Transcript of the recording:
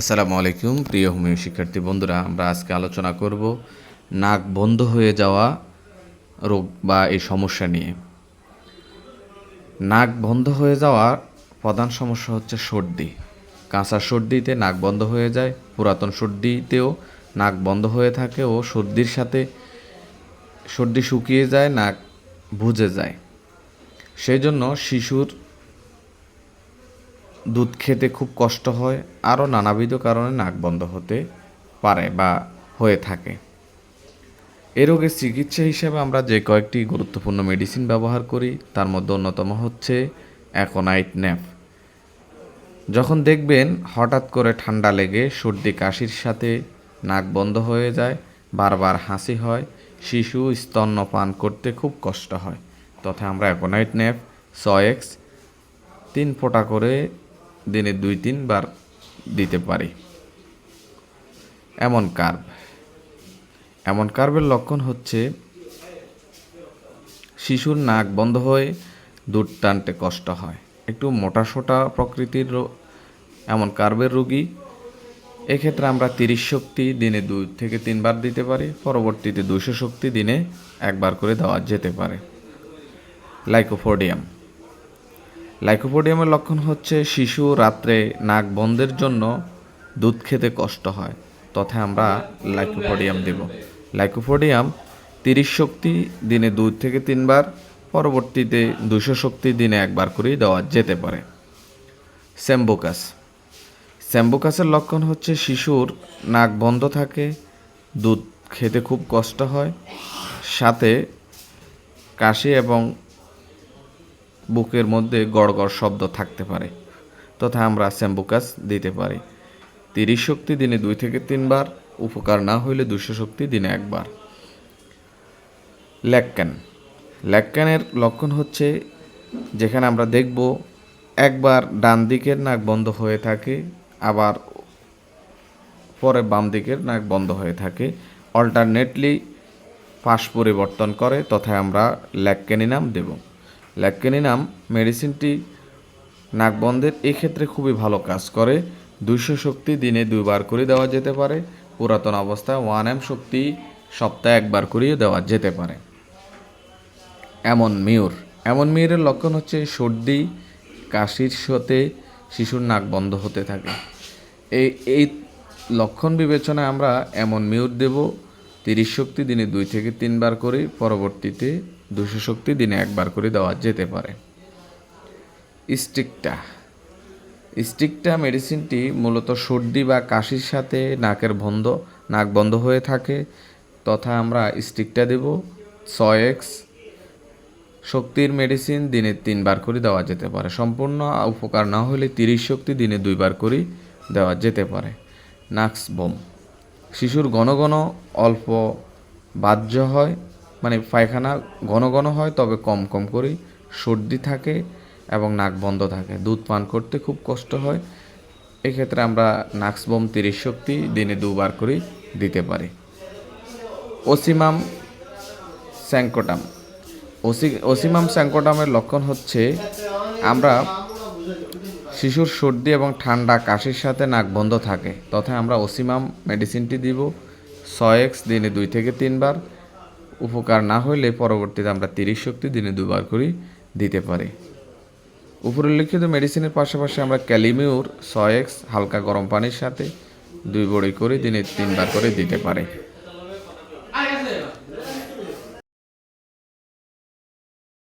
আসসালামু আলাইকুম, প্রিয় হোমিও শিক্ষার্থী বন্ধুরা, আমরা আজকে আলোচনা করব নাক বন্ধ হয়ে যাওয়া রোগ বা এই সমস্যা নিয়ে। নাক বন্ধ হয়ে যাওয়ার প্রধান সমস্যা হচ্ছে সর্দি। কাঁচা সর্দিতে নাক বন্ধ হয়ে যায়, পুরাতন সর্দিতেও নাক বন্ধ হয়ে থাকে ও সর্দির সাথে সর্দি শুকিয়ে যায়, নাক বুঝে যায়। সেই জন্য শিশুর দুধ খেতে খুব কষ্ট হয়, আরও নানাবিধ কারণে নাক বন্ধ হতে পারে বা হয়ে থাকে। এ রোগের চিকিৎসা হিসেবে আমরা যে কয়েকটি গুরুত্বপূর্ণ মেডিসিন ব্যবহার করি, তার মধ্যে অন্যতম হচ্ছে অ্যাকোনাইট ন্যাপ যখন দেখবেন হঠাৎ করে ঠান্ডা লেগে সর্দি কাশির সাথে নাক বন্ধ হয়ে যায়, বারবার হাসি হয়, শিশু স্তন্যপান করতে খুব কষ্ট হয়। তথা আমরা অ্যাকোনাইট ন্যাপ সয়েক্স তিন ফোঁটা করে দিনে দুই, তিনবার দিতে পারি। এমন কার্ভ এমন কার্ভের লক্ষণ হচ্ছে শিশুর নাক বন্ধ হয়ে দুধ টানতে কষ্ট হয়। একটু মোটাসোটা প্রকৃতির এমন কার্বের রোগী। এক্ষেত্রে আমরা তিরিশ শক্তি দিনে দুই থেকে তিনবার দিতে পারি, পরবর্তীতে দুশো শক্তি দিনে একবার করে দেওয়া যেতে পারে। লাইকোফোডিয়াম লাইকোপোডিয়ামের লক্ষণ হচ্ছে শিশু রাত্রে নাক বন্ধের জন্য দুধ খেতে কষ্ট হয়। তথা আমরা লাইকোপোডিয়াম দেব। লাইকোপোডিয়াম তিরিশ শক্তি দিনে দুই থেকে তিনবার, পরবর্তীতে দুশো শক্তি দিনে একবার করেই দেওয়া যেতে পারে। স্যাম্বুকাস। স্যাম্বুকাসের লক্ষণ হচ্ছে শিশুর নাক বন্ধ থাকে, দুধ খেতে খুব কষ্ট হয়। সাথে কাশি এবং বুকের মধ্যে গড়গড় শব্দ থাকতে পারে, তথা আমরা স্যাম্বুকাস দিতে পারি। তিরিশ শক্তি দিনে দুই থেকে তিনবার, উপকার না হইলে দুশো শক্তি দিনে একবার। ল্যাক্যান ল্যাক্যানের লক্ষণ হচ্ছে যেখানে আমরা দেখব একবার ডান দিকের নাক বন্ধ হয়ে থাকে, আবার পরে বাম দিকের নাক বন্ধ হয়ে থাকে। অল্টারনেটলি পাশ পরিবর্তন করে তথা আমরা ল্যাক্যানিনাম দেব। ল্যাক্যানিনাম মেডিসিনটি নাক বন্ধের এক্ষেত্রে খুবই ভালো কাজ করে। দুইশো শক্তি দিনে দুইবার করে দেওয়া যেতে পারে। পুরাতন অবস্থায় ওয়ান এম শক্তি সপ্তাহে একবার করিয়ে দেওয়া যেতে পারে। এমন মিউর। এমন মিউরের লক্ষণ হচ্ছে সর্দি, কাশির সাথে শিশুর নাক বন্ধ হতে থাকে। এই এই লক্ষণ বিবেচনায় আমরা এমন মিউর দেব। তিরিশ শক্তি দিনে দুই থেকে তিনবার করে। পরবর্তীতে দুশো শক্তি দিনে একবার করে দেওয়া যেতে পারে। স্টিকটা। স্টিকটা মেডিসিনটি মূলত সর্দি বা কাশির সাথে নাকের বন্ধ, নাক বন্ধ হয়ে থাকে। তথা আমরা স্টিকটা দেব, ছয় এক্স। শক্তির মেডিসিন দিনে তিনবার করে দেওয়া যেতে পারে। সম্পূর্ণ উপকার না হলে তিরিশ শক্তি দিনে দুইবার করে দেওয়া যেতে পারে। নাক্স বোম। শিশুর ঘন ঘন অল্প বাহ্য হয়। মানে পায়খানা ঘন ঘন হয়, তবে কম কম করে সর্দি থাকে এবং নাক বন্ধ থাকে। দুধ পান করতে খুব কষ্ট হয়। এক্ষেত্রে আমরা নাক্স বোম তিরিশ শক্তি দিনে দুবার করে দিতে পারি। ওসিমাম স্যাঙ্কোটাম। ওসি ওসিমাম স্যাঙ্কোটামের লক্ষণ হচ্ছে আমরা শিশুর সর্দি এবং ঠান্ডা কাশির সাথে নাক বন্ধ থাকে। তথা আমরা ওসিমাম মেডিসিনটি দিব। ছয় এক্স দিনে দুই থেকে তিনবার। উপকার না হইলে পরবর্তীতে আমরা তিরিশ শক্তি দিনে দুবার করে দিতে পারি। উপরিল্লিখিত মেডিসিনের পাশাপাশি আমরা ক্যালিমিউর, সয়েক্স, হালকা গরম পানির সাথে দুই বড়ি করে দিনে তিনবার করে দিতে পারি।